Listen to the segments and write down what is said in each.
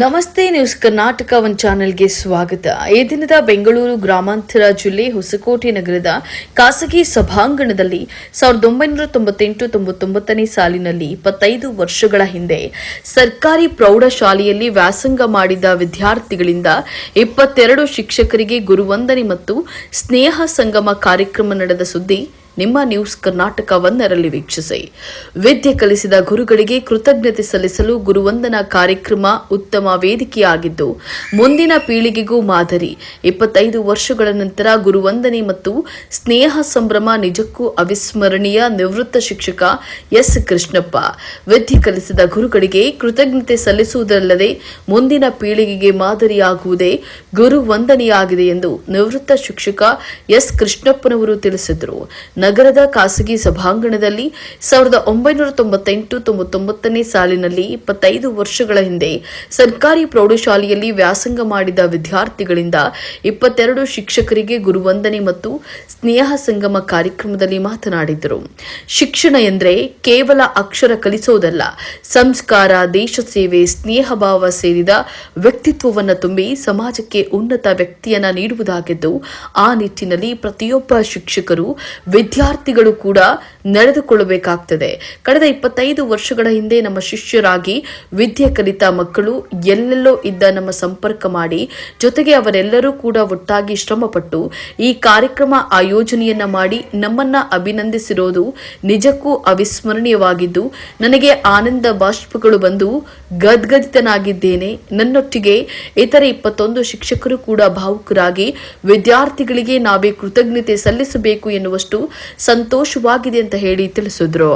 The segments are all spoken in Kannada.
ನಮಸ್ತೆ ನ್ಯೂಸ್ ಕರ್ನಾಟಕ ಒನ್ ಚಾನೆಲ್ಗೆ ಸ್ವಾಗತ. ಈ ದಿನದ ಬೆಂಗಳೂರು ಗ್ರಾಮಾಂತರ ಜಿಲ್ಲೆ ಹೊಸಕೋಟೆ ನಗರದ ಖಾಸಗಿ ಸಭಾಂಗಣದಲ್ಲಿ ಸಾವಿರದ ಒಂಬೈನೂರ ತೊಂಬತ್ತೆಂಟು ತೊಂಬತ್ತೊಂಬತ್ತನೇ ಸಾಲಿನಲ್ಲಿ ಇಪ್ಪತ್ತೈದು ವರ್ಷಗಳ ಹಿಂದೆ ಸರ್ಕಾರಿ ಪ್ರೌಢಶಾಲೆಯಲ್ಲಿ ವ್ಯಾಸಂಗ ಮಾಡಿದ ವಿದ್ಯಾರ್ಥಿಗಳಿಂದ ಇಪ್ಪತ್ತೆರಡು ಶಿಕ್ಷಕರಿಗೆ ಗುರುವಂದನೆ ಮತ್ತು ಸ್ನೇಹ ಸಂಗಮ ಕಾರ್ಯಕ್ರಮ ನಡೆದ ಸುದ್ದಿ ನಿಮ್ಮ ನ್ಯೂಸ್ ಕರ್ನಾಟಕವನ್ನರಲ್ಲಿ ವೀಕ್ಷಿಸಿ. ವಿದ್ಯೆ ಕಲಿಸಿದ ಗುರುಗಳಿಗೆ ಕೃತಜ್ಞತೆ ಸಲ್ಲಿಸಲು ಗುರುವಂದನಾ ಕಾರ್ಯಕ್ರಮ ಉತ್ತಮ ವೇದಿಕೆಯಾಗಿದ್ದು, ಮುಂದಿನ ಪೀಳಿಗೆಗೂ ಮಾದರಿ. ಇಪ್ಪತ್ತೈದು ವರ್ಷಗಳ ನಂತರ ಗುರುವಂದನೆ ಮತ್ತು ಸ್ನೇಹ ಸಂಭ್ರಮ ನಿಜಕ್ಕೂ ಅವಿಸ್ಮರಣೀಯ ನಿವೃತ್ತ ಶಿಕ್ಷಕ ಎಸ್. ಕೃಷ್ಣಪ್ಪ. ವಿದ್ಯೆ ಕಲಿಸಿದ ಗುರುಗಳಿಗೆ ಕೃತಜ್ಞತೆ ಸಲ್ಲಿಸುವುದಲ್ಲದೆ ಮುಂದಿನ ಪೀಳಿಗೆಗೆ ಮಾದರಿಯಾಗುವುದೇ ಗುರು ವಂದನೆಯಾಗಿದೆ ಎಂದು ನಿವೃತ್ತ ಶಿಕ್ಷಕ ಎಸ್. ಕೃಷ್ಣಪ್ಪನವರು ತಿಳಿಸಿದರು. ನಗರದ ಖಾಸಗಿ ಸಭಾಂಗಣದಲ್ಲಿ ಸಾವಿರದ ಒಂಬೈನೂರ ತೊಂಬತ್ತೆಂಟು ತೊಂಬತ್ತೊಂಬತ್ತನೇ ಸಾಲಿನಲ್ಲಿ ಇಪ್ಪತ್ತೈದು ವರ್ಷಗಳ ಹಿಂದೆ ಸರ್ಕಾರಿ ಪ್ರೌಢಶಾಲೆಯಲ್ಲಿ ವ್ಯಾಸಂಗ ಮಾಡಿದ ವಿದ್ಯಾರ್ಥಿಗಳಿಂದ ಇಪ್ಪತ್ತೆರಡು ಶಿಕ್ಷಕರಿಗೆ ಗುರುವಂದನೆ ಮತ್ತು ಸ್ನೇಹ ಸಂಗಮ ಕಾರ್ಯಕ್ರಮದಲ್ಲಿ ಮಾತನಾಡಿದರು. ಶಿಕ್ಷಣ ಎಂದರೆ ಕೇವಲ ಅಕ್ಷರ ಕಲಿಸೋದಲ್ಲ, ಸಂಸ್ಕಾರ, ದೇಶ ಸೇವೆ, ಸ್ನೇಹ ಭಾವ ಸೇರಿದ ವ್ಯಕ್ತಿತ್ವವನ್ನು ತುಂಬಿ ಸಮಾಜಕ್ಕೆ ಉನ್ನತ ವ್ಯಕ್ತಿಯನ್ನ ನೀಡುವುದಾಗಿದ್ದು, ಆ ನಿಟ್ಟಿನಲ್ಲಿ ಪ್ರತಿಯೊಬ್ಬ ಶಿಕ್ಷಕರು ವಿದ್ಯಾರ್ಥಿಗಳು ಕೂಡ ನಡೆದುಕೊಳ್ಳಬೇಕಾಗ್ತದೆ. ಕಳೆದ ಇಪ್ಪತ್ತೈದು ವರ್ಷಗಳ ಹಿಂದೆ ನಮ್ಮ ಶಿಷ್ಯರಾಗಿ ವಿದ್ಯೆ ಕಲಿತ ಮಕ್ಕಳು ಎಲ್ಲೆಲ್ಲೋ ಇದ್ದ ನಮ್ಮ ಸಂಪರ್ಕ ಮಾಡಿ, ಜೊತೆಗೆ ಅವರೆಲ್ಲರೂ ಕೂಡ ಒಟ್ಟಾಗಿ ಶ್ರಮಪಟ್ಟು ಈ ಕಾರ್ಯಕ್ರಮ ಆಯೋಜನೆಯನ್ನ ಮಾಡಿ ನಮ್ಮನ್ನ ಅಭಿನಂದಿಸಿರೋದು ನಿಜಕ್ಕೂ ಅವಿಸ್ಮರಣೀಯವಾಗಿದ್ದು, ನನಗೆ ಆನಂದ ಬಾಷ್ಪಗಳು ಬಂದು ಗದ್ಗದಿತನಾಗಿದ್ದೇನೆ. ನನ್ನೊಟ್ಟಿಗೆ ಇತರ ಇಪ್ಪತ್ತೊಂದು ಶಿಕ್ಷಕರು ಕೂಡ ಭಾವುಕರಾಗಿ ವಿದ್ಯಾರ್ಥಿಗಳಿಗೆ ನಾವೇ ಕೃತಜ್ಞತೆ ಸಲ್ಲಿಸಬೇಕು ಎನ್ನುವಷ್ಟು ಸಂತೋಷವಾಗಿದೆ ಅಂತ ಹೇಳಿ ತಿಳಿಸಿದ್ರು.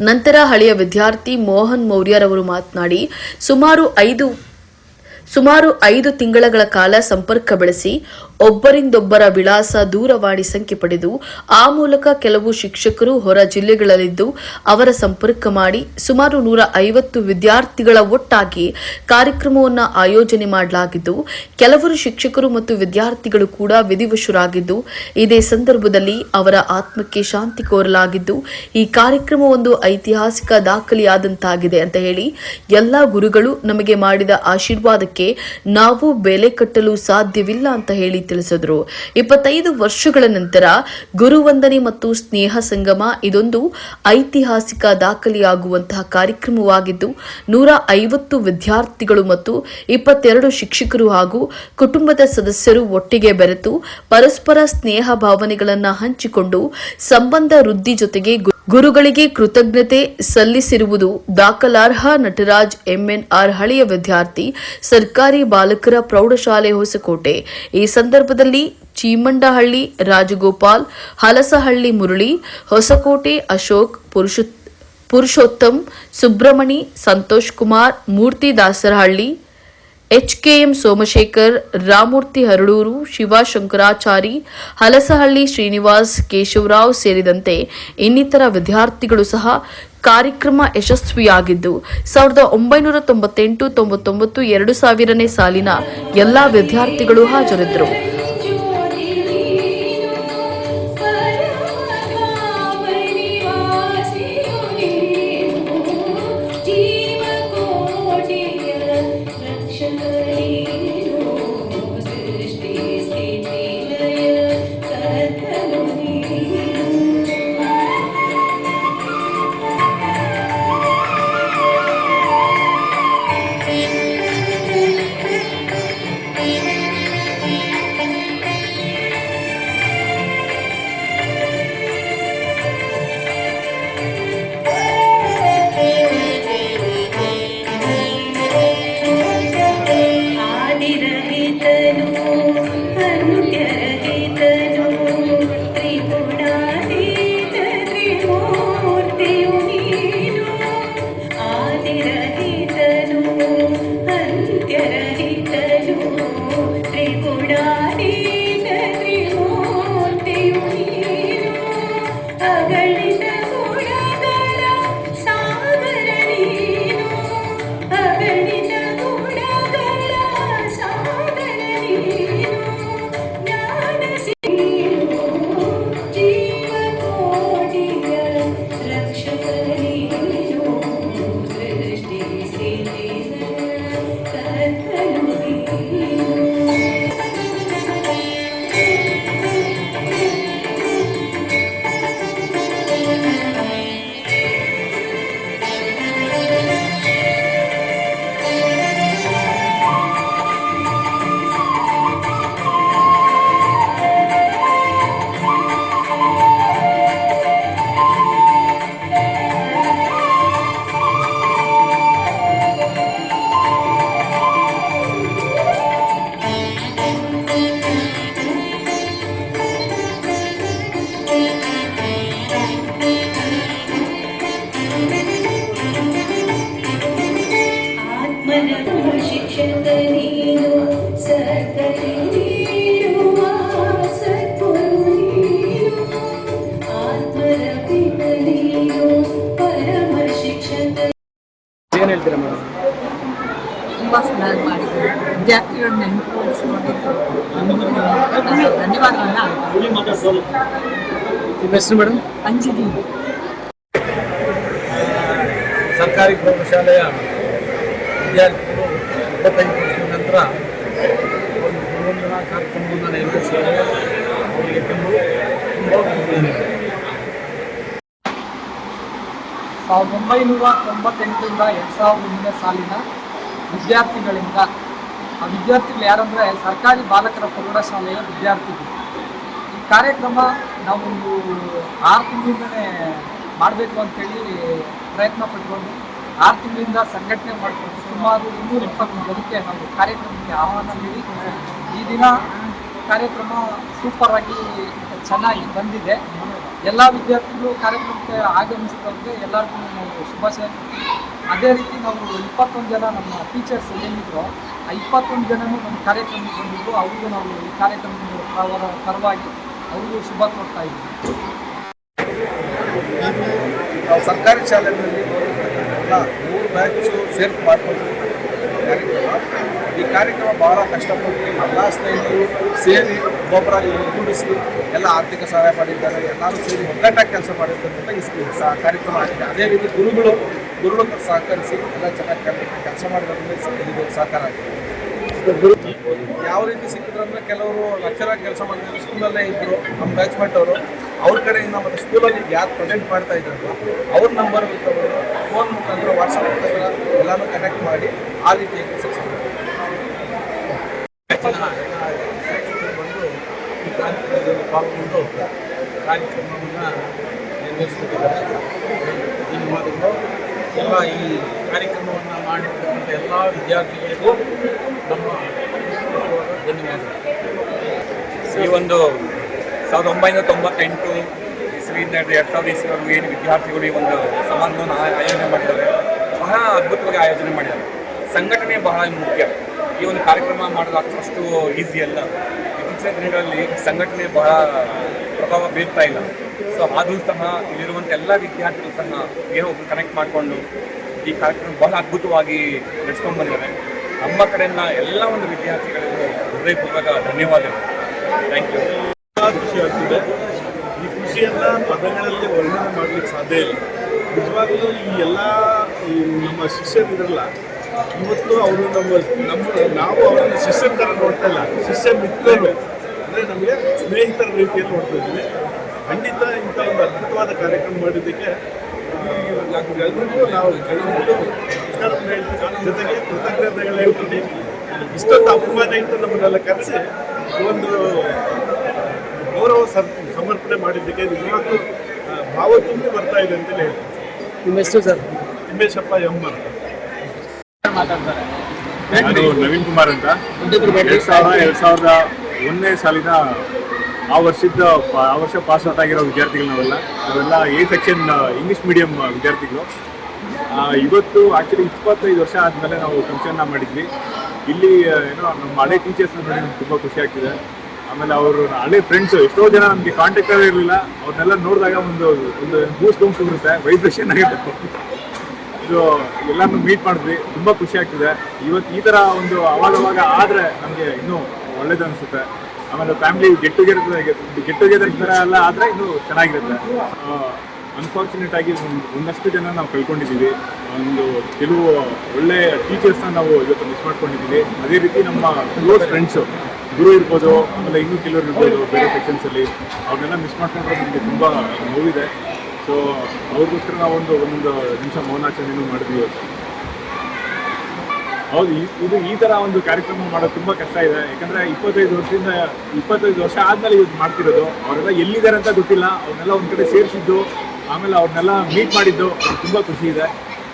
ನಂತರ ಹಳೆಯ ವಿದ್ಯಾರ್ಥಿ ಮೋಹನ್ ಮೌರ್ಯರವರು ಮಾತನಾಡಿ, ಸುಮಾರು ಐದು ಸುಮಾರು ಐದು ತಿಂಗಳ ಕಾಲ ಸಂಪರ್ಕ ಬೆಳೆಸಿ ಒಬ್ಬರಿಂದೊಬ್ಬರ ವಿಳಾಸ ದೂರವಾಣಿ ಸಂಖ್ಯೆ ಪಡೆದು ಆ ಮೂಲಕ ಕೆಲವು ಶಿಕ್ಷಕರು ಹೊರ ಜಿಲ್ಲೆಗಳಲ್ಲಿದ್ದು ಅವರ ಸಂಪರ್ಕ ಮಾಡಿ ಸುಮಾರು ನೂರ ಐವತ್ತು ವಿದ್ಯಾರ್ಥಿಗಳ ಒಟ್ಟಾಗಿ ಕಾರ್ಯಕ್ರಮವನ್ನು ಆಯೋಜನೆ ಮಾಡಲಾಗಿದ್ದು, ಕೆಲವರು ಶಿಕ್ಷಕರು ಮತ್ತು ವಿದ್ಯಾರ್ಥಿಗಳು ಕೂಡ ವಿಧಿವಶರಾಗಿದ್ದು, ಇದೇ ಸಂದರ್ಭದಲ್ಲಿ ಅವರ ಆತ್ಮಕ್ಕೆ ಶಾಂತಿ ಕೋರಲಾಗಿದ್ದು, ಈ ಕಾರ್ಯಕ್ರಮ ಒಂದು ಐತಿಹಾಸಿಕ ದಾಖಲೆಯಾದಂತಾಗಿದೆ ಅಂತ ಹೇಳಿ ಎಲ್ಲ ಗುರುಗಳು ನಮಗೆ ಮಾಡಿದ ಆಶೀರ್ವಾದಕ್ಕೆ ನಾವು ಬೆಲೆ ಕಟ್ಟಲು ಸಾಧ್ಯವಿಲ್ಲ ಅಂತ ಹೇಳಿ ತಿಳಿಸಿದ್ರು. ಇಪ್ಪತ್ತೈದು ವರ್ಷಗಳ ನಂತರ ಗುರುವಂದನೆ ಮತ್ತು ಸ್ನೇಹ ಸಂಗಮ ಇದೊಂದು ಐತಿಹಾಸಿಕ ದಾಖಲೆಯಾಗುವಂತಹ ಕಾರ್ಯಕ್ರಮವಾಗಿದ್ದು, ನೂರ ಐವತ್ತು ವಿದ್ಯಾರ್ಥಿಗಳು ಮತ್ತು ಇಪ್ಪತ್ತೆರಡು ಶಿಕ್ಷಕರು ಹಾಗೂ ಕುಟುಂಬದ ಸದಸ್ಯರು ಒಟ್ಟಿಗೆ ಬೆರೆತು ಪರಸ್ಪರ ಸ್ನೇಹ ಭಾವನೆಗಳನ್ನು ಹಂಚಿಕೊಂಡು ಸಂಬಂಧ ವೃದ್ಧಿ ಜೊತೆಗೆ ಗುರುಗಳಿಗೆ ಕೃತಜ್ಞತೆ ಸಲ್ಲಿಸಿರುವುದು ದಾಖಲಾರ್ಹ ನಟರಾಜ್ ಎಂಎನ್ಆರ್ ಹಳೆಯ ವಿದ್ಯಾರ್ಥಿ ಸರ್ಕಾರಿ ಬಾಲಕರ ಪ್ರೌಢಶಾಲೆ ಹೊಸಕೋಟೆ. ಈ ಸಂದರ್ಭದಲ್ಲಿ ಚೀಮಂಡಹಳ್ಳಿ, ರಾಜಗೋಪಾಲ್, ಹಲಸಹಳ್ಳಿ ಮುರಳಿ, ಹೊಸಕೋಟೆ ಅಶೋಕ್, ಪುರುಷ, ಪುರುಷೋತ್ತಮ್, ಸುಬ್ರಮಣಿ, ಸಂತೋಷ್ ಕುಮಾರ್, ಮೂರ್ತಿ ದಾಸರಹಳ್ಳಿ, ಎಚ್ಕೆಎಂ ಸೋಮಶೇಖರ್, ರಾಮೂರ್ತಿ ಹರಳೂರು ಶಿವಶಂಕರಾಚಾರಿ ಹಲಸಹಳ್ಳಿ ಶ್ರೀನಿವಾಸ್, ಕೇಶವರಾವ್ ಸೇರಿದಂತೆ ಇನ್ನಿತರ ವಿದ್ಯಾರ್ಥಿಗಳು ಸಹ ಕಾರ್ಯಕ್ರಮ ಯಶಸ್ವಿಯಾಗಿದ್ದು, ಸಾವಿರದ ಒಂಬೈನೂರ ತೊಂಬತ್ತೆಂಟು, ತೊಂಬತ್ತೊಂಬತ್ತು, ಎರಡು ಸಾವಿರನೇ ಸಾಲಿನ ಎಲ್ಲಾ ವಿದ್ಯಾರ್ಥಿಗಳು ಹಾಜರಿದ್ದರು. ಪರಮ ಶಿಕ್ಷಕ. ಏನು ಹೇಳ್ತೀರಾ ಮೇಡಮ್? ತುಂಬ ಚೆನ್ನಾಗಿ ಮಾಡಿದ್ರು. ವಿದ್ಯಾರ್ಥಿಗಳನ್ನ ನೆನಪಿಸ್ಕೊಂಡಿದ್ದು ಧನ್ಯವಾದಗಳನ್ನ ನಿಮ್ಮ ಹೆಸರು ಮೇಡಮ್? ಅಂಜಿದಿ. ಸರ್ಕಾರಿ ಪ್ರೌಢಶಾಲೆಯ ವಿದ್ಯಾರ್ಥಿಗಳು ಇಪ್ಪತ್ತೈದು ವರ್ಷದ ನಂತರ ಒಂದು ಮನೋರಂಜನಾ ಕಾರ್ಯಕ್ರಮವನ್ನು ನೆರವೇರಿಸಿದ್ದಾರೆ ಅವರಿಗೆ ತುಂಬ ಸಾವಿರದ ಒಂಬೈನೂರ ತೊಂಬತ್ತೆಂಟರಿಂದ ಎರಡು ಸಾವಿರದ ಒಂದನೇ ಸಾಲಿನ ವಿದ್ಯಾರ್ಥಿಗಳಿಂದ, ಆ ವಿದ್ಯಾರ್ಥಿಗಳು ಯಾರಂದರೆ ಸರ್ಕಾರಿ ಬಾಲಕರ ಪ್ರೌಢಶಾಲೆಯ ವಿದ್ಯಾರ್ಥಿಗಳು. ಈ ಕಾರ್ಯಕ್ರಮ ನಾವೊಂದು ಆರು ತಿಂಗಳಿಂದನೇ ಮಾಡಬೇಕು ಅಂತೇಳಿ ಪ್ರಯತ್ನ ಪಟ್ಕೊಂಡು ಆರು ತಿಂಗಳಿಂದ ಸಂಘಟನೆ ಮಾಡಿಕೊಂಡು ಸುಮಾರು ಇನ್ನೂರ ಇಪ್ಪತ್ತು ಜನಕ್ಕೆ ನಾವು ಕಾರ್ಯಕ್ರಮಕ್ಕೆ ಆಹ್ವಾನ ನೀಡಿ, ಈ ದಿನ ಕಾರ್ಯಕ್ರಮ ಸೂಪರ್ ಆಗಿ ಚೆನ್ನಾಗಿ ಬಂದಿದೆ. ಎಲ್ಲ ವಿದ್ಯಾರ್ಥಿಗಳು ಕಾರ್ಯಕ್ರಮಕ್ಕೆ ಆಗಮಿಸಿದಂತೆ ಎಲ್ಲರಿಗೂ ನಾವು ಶುಭಾಶಯ ಅದೇ ರೀತಿ ನಾವು ಇಪ್ಪತ್ತೊಂದು ಜನ ನಮ್ಮ ಟೀಚರ್ಸ್ ಏನಿದ್ರು ಆ ಇಪ್ಪತ್ತೊಂದು ಜನನೂ ನಮ್ಮ ಕಾರ್ಯಕ್ರಮಕ್ಕೆ ಬಂದಿದ್ದು, ಅವ್ರಿಗೂ ನಾವು ಈ ಕಾರ್ಯಕ್ರಮದ ಪರ ಪರವಾಗಿ ಅವ್ರಿಗೂ ಶುಭ ಕೊಡ್ತಾ ಇದ್ದೀವಿ. ಸರ್ಕಾರಿ ಶಾಲೆಗಳಲ್ಲಿ ಎಲ್ಲ ಮೂರು ಬ್ಯಾಚು ಸೇರ್ಪು ಮಾಡಿಕೊಂಡು ಕಾರ್ಯಕ್ರಮ ಈ ಕಾರ್ಯಕ್ರಮ ಬಹಳ ಕಷ್ಟಪಟ್ಟು ಎಲ್ಲ ಸ್ನೇಹಿತರು ಸೇರಿ ಒಬ್ಬೊಬ್ಬರಾಗಿ ಒಗ್ಗೂಡಿಸಿ ಎಲ್ಲ ಆರ್ಥಿಕ ಸಹಾಯ ಮಾಡಿದ್ದಾರೆ. ಎಲ್ಲರೂ ಸೇರಿ ಒಗ್ಗಟ್ಟಾಗಿ ಕೆಲಸ ಮಾಡಿರ್ತಕ್ಕಂಥ ಈ ಸಹ ಕಾರ್ಯಕ್ರಮ ಆಗಿದೆ. ಅದೇ ರೀತಿ ಗುರುಗಳು ಗುರುಗಳು ಸಹಕರಿಸಿ ಎಲ್ಲ ಚೆನ್ನಾಗಿ ಕೆಲಸ ಮಾಡಿರೋದ್ರಿಂದ ಇದು ಸಹಕಾರ ಆಗಿದೆ. ಯಾವ ರೀತಿ ಸಿಕ್ಕಿದ್ರು ಅಂದರೆ ಕೆಲವರು ಲಕ್ಷರಾಗಿ ಕೆಲಸ ಮಾಡಿದ್ರು ಸ್ಕೂಲಲ್ಲೇ ಇದ್ದರು ನಮ್ಮ ಬ್ಯಾಚ್ಮೆಂಟ್ ಅವರು. ಅವ್ರ ಕಡೆಯಿಂದ ಮತ್ತೆ ಸ್ಕೂಲಲ್ಲಿ ಯಾರು ಪ್ರೆಸೆಂಟ್ ಮಾಡ್ತಾ ಇದ್ದಾರೋ, ಅವ್ರ ನಂಬರ್ ಫೋನ್ ಮುಖಾಂತರ ವಾಟ್ಸಪ್ ಮುಖಾಂತರ ಎಲ್ಲನೂ ಕನೆಕ್ಟ್ ಮಾಡಿ ಆ ಸಕ್ಸಸ್ ಬಂದು ಈ ಕಾರ್ಯಕ್ರಮದಲ್ಲಿ ಪಾಲ್ಗೊಂಡು ಕಾರ್ಯಕ್ರಮವನ್ನು ಧನ್ಯವಾದಗಳು ಎಲ್ಲ ಈ ಕಾರ್ಯಕ್ರಮವನ್ನು ಮಾಡಿರ್ತಕ್ಕಂಥ ಎಲ್ಲ ವಿದ್ಯಾರ್ಥಿಗಳಿಗೂ ನಮ್ಮ ಧನ್ಯವಾದಗಳು. ಈ ಒಂದು ಸಾವಿರದ ಒಂಬೈನೂರ ತೊಂಬತ್ತೆಂಟು ಇಸ್ವಿಯಿಂದ ಎರಡು ಸಾವಿರದ ಇಸ್ವಿವರೆಗೂ ಏನು ವಿದ್ಯಾರ್ಥಿಗಳು ಈ ಒಂದು ಸಮಾರಂಭವನ್ನು ಆಯೋಜನೆ ಮಾಡಿದ್ದಾರೆ, ಬಹಳ ಅದ್ಭುತವಾಗಿ ಆಯೋಜನೆ ಮಾಡಿದ್ದಾರೆ. ಸಂಘಟನೆ ಬಹಳ ಮುಖ್ಯ. ಈ ಒಂದು ಕಾರ್ಯಕ್ರಮ ಮಾಡೋದು ಅಷ್ಟು ಈಸಿ ಅಲ್ಲ. ಇತ್ತೀಚಿನ ದಿನಗಳಲ್ಲಿ ಸಂಘಟನೆ ಬಹಳ ಪ್ರಭಾವ ಬೀರ್ತಾ ಇಲ್ಲ. ಸೊ ಆದರೂ ಸಹ ಇಲ್ಲಿರುವಂಥ ಎಲ್ಲ ವಿದ್ಯಾರ್ಥಿಗಳು ಸಹ ಏನೋ ಕನೆಕ್ಟ್ ಮಾಡಿಕೊಂಡು ಈ ಕಾರ್ಯಕ್ರಮ ಬಹಳ ಅದ್ಭುತವಾಗಿ ನಡೆಸ್ಕೊಂಡು ಬಂದಿದ್ದಾರೆ ನಮ್ಮ ಕಡೆಯಿಂದ ಎಲ್ಲ ಒಂದು ವಿದ್ಯಾರ್ಥಿಗಳಿಗೂ ಹೃದಯಪೂರ್ವಕ ಧನ್ಯವಾದಗಳು. ಥ್ಯಾಂಕ್ ಯು ಆಗ್ತಿದೆ. ಈ ಖುಷಿಯನ್ನು ಪದಗಳಲ್ಲಿ ವರ್ಣನೆ ಮಾಡಲಿಕ್ಕೆ ಸಾಧ್ಯ ಇಲ್ಲ. ನಿಜವಾಗಲೂ ಈ ಎಲ್ಲ ನಮ್ಮ ಶಿಷ್ಯರಿರಲ್ಲ ಇವತ್ತು ಅವರು ನಮ್ಮ ನಮ್ಮ ನಾವು ಅವರನ್ನು ಶಿಷ್ಯನ ಥರ ನೋಡ್ತಾ ಇಲ್ಲ. ಶಿಷ್ಯ ಮಿತ್ರರು. ಅಂದರೆ ನಮಗೆ ಸ್ನೇಹಿತರ ರೀತಿಯಲ್ಲಿ ನೋಡ್ತಾ ಇದ್ದೀವಿ. ಖಂಡಿತ ಇಂಥ ಒಂದು ಅದ್ಭುತವಾದ ಕಾರ್ಯಕ್ರಮ ಮಾಡಿದ್ದಕ್ಕೆ ಆ, ಎಲ್ರಿಗೂ ನಾವು ಜೊತೆಗೆ ಕೃತಜ್ಞತೆಗಳು ಹೇಳ್ತೀನಿ. ಇಷ್ಟೊಂದು ಅಪಮಾನ ಇಟ್ಟು ನಮ್ಮನ್ನೆಲ್ಲ ಕರೆಸಿ ಒಂದು ಗೌರವ ಸರ್ ಸಮರ್ಪಣೆ ಮಾಡಿದ್ದಕ್ಕೆ ನಿಜವಾಗ್ಲೂ ಭಾವ ತುಂಬಿ ಬರ್ತಾ ಇದೆ ಅಂತಲೇ ಹೇಳ್ತೀನಿ. ನಿಮ್ಮ ಹೆಸರು ಸರ್? ತಿಮ್ಮೇಶಪ್ಪ ಎಂ ಅಂತ ಮಾತಾಡ್ತಾರೆ. ನಾನು ನವೀನ್ ಕುಮಾರ್ ಅಂತ. ಎರಡ್ ಸಾವಿರ ಎರಡ್ ಸಾವಿರದ ಒಂದನೇ ಸಾಲಿನ ಆ ವರ್ಷದ ಪ- ಆ ವರ್ಷ ಪಾಸ್ ಔಟ್ ಆಗಿರೋ ವಿದ್ಯಾರ್ಥಿಗಳು ನಾವೆಲ್ಲ. ನಾವೆಲ್ಲ ಎ ಸೆಕ್ಷನ್ ಇಂಗ್ಲಿಷ್ ಮೀಡಿಯಂ ವಿದ್ಯಾರ್ಥಿಗಳು. ಆ, ಇವತ್ತು ಆಕ್ಚುಲಿ ಇಪ್ಪತ್ತೈದು ವರ್ಷ ಆದಮೇಲೆ ನಾವು ಫಂಕ್ಷನ್ನ ಮಾಡಿದ್ವಿ. ಇಲ್ಲಿ ಏನೋ ನಮ್ಮ ಹಳೆ ಟೀಚರ್ಸ್ ನೋಡಿ ನಮ್ಗೆ ತುಂಬ ಖುಷಿ ಆಗ್ತಿದೆ. ಆಮೇಲೆ ಅವರು ಹಳೆ ಫ್ರೆಂಡ್ಸ್ ಎಷ್ಟೋ ಜನ ನಮಗೆ ಕಾಂಟ್ಯಾಕ್ಟ್ ಇರಲಿಲ್ಲ. ಅವ್ರನ್ನೆಲ್ಲ ನೋಡಿದಾಗ ಒಂದು ಒಂದು ಬೂಸ್ ಬಂಪ್ ಇರುತ್ತೆ ವೈಬ್ರೇಷನ್ ಆಗಿರುತ್ತೆ ಇದು ಎಲ್ಲಾನು ಮೀಟ್ ಮಾಡಿದ್ವಿ. ತುಂಬಾ ಖುಷಿ ಆಗ್ತಿದೆ. ಇವತ್ತು ಈ ತರ ಒಂದು ಅವಾಗ ಅವಾಗ ಆದ್ರೆ ನಮಗೆ ಇನ್ನೂ ಒಳ್ಳೇದು ಅನ್ಸುತ್ತೆ. ಆಮೇಲೆ family get together get together ಥರ ಎಲ್ಲ ಆದ್ರೆ ಇನ್ನೂ ಚೆನ್ನಾಗಿರುತ್ತೆ. ಅನ್ಫಾರ್ಚುನೇಟ್ ಆಗಿ ಒಂದ್- ಒಂದಷ್ಟು ಜನ ನಾವು ಕಳ್ಕೊಂಡಿದ್ದೀವಿ. ಒಂದು ಕೆಲವು ಒಳ್ಳೆ ಟೀಚರ್ಸ್ನ ನಾವು ಇವತ್ತು ಮಿಸ್ ಮಾಡ್ಕೊಂಡಿದ್ದೀವಿ. ಅದೇ ರೀತಿ ನಮ್ಮ ಕ್ಲೋಸ್ ಫ್ರೆಂಡ್ಸು ಗುರು ಇರ್ಬೋದು, ಆಮೇಲೆ ಇನ್ನೂ ಕೆಲವರು ಇರ್ಬೋದು ಬೇರೆ ಸೆಕ್ಷನ್ಸಲ್ಲಿ ಅವ್ರನ್ನೆಲ್ಲ ಮಿಸ್ ಮಾಡ್ಕೊಂಡ್ರೆ ನಮಗೆ ತುಂಬ ನೋವಿದೆ. ಸೊ ಅವ್ರಿಗೋಸ್ಕರ ನಾವೊಂದು ಒಂದು ನಿಮಿಷ ಮೌನಾಚರಣೆನೂ ಮಾಡಿದ್ವಿ ಹೌದು ಇದು ಈ ಥರ ಒಂದು ಕಾರ್ಯಕ್ರಮ ಮಾಡೋದು ತುಂಬ ಕಷ್ಟ ಇದೆ. ಯಾಕಂದರೆ ಇಪ್ಪತ್ತೈದು ವರ್ಷದಿಂದ, ಇಪ್ಪತ್ತೈದು ವರ್ಷ ಆದಮೇಲೆ ಇದು ಮಾಡ್ತಿರೋದು. ಅವರೆಲ್ಲ ಎಲ್ಲಿದ್ದಾರೆ ಅಂತ ಗೊತ್ತಿಲ್ಲ. ಅವ್ರನ್ನೆಲ್ಲ ಒಂದು ಕಡೆ ಸೇರಿಸಿದ್ದು, ಆಮೇಲೆ ಅವ್ರನ್ನೆಲ್ಲ ಮೀಟ್ ಮಾಡಿದ್ದು ತುಂಬಾ ಖುಷಿ ಇದೆ.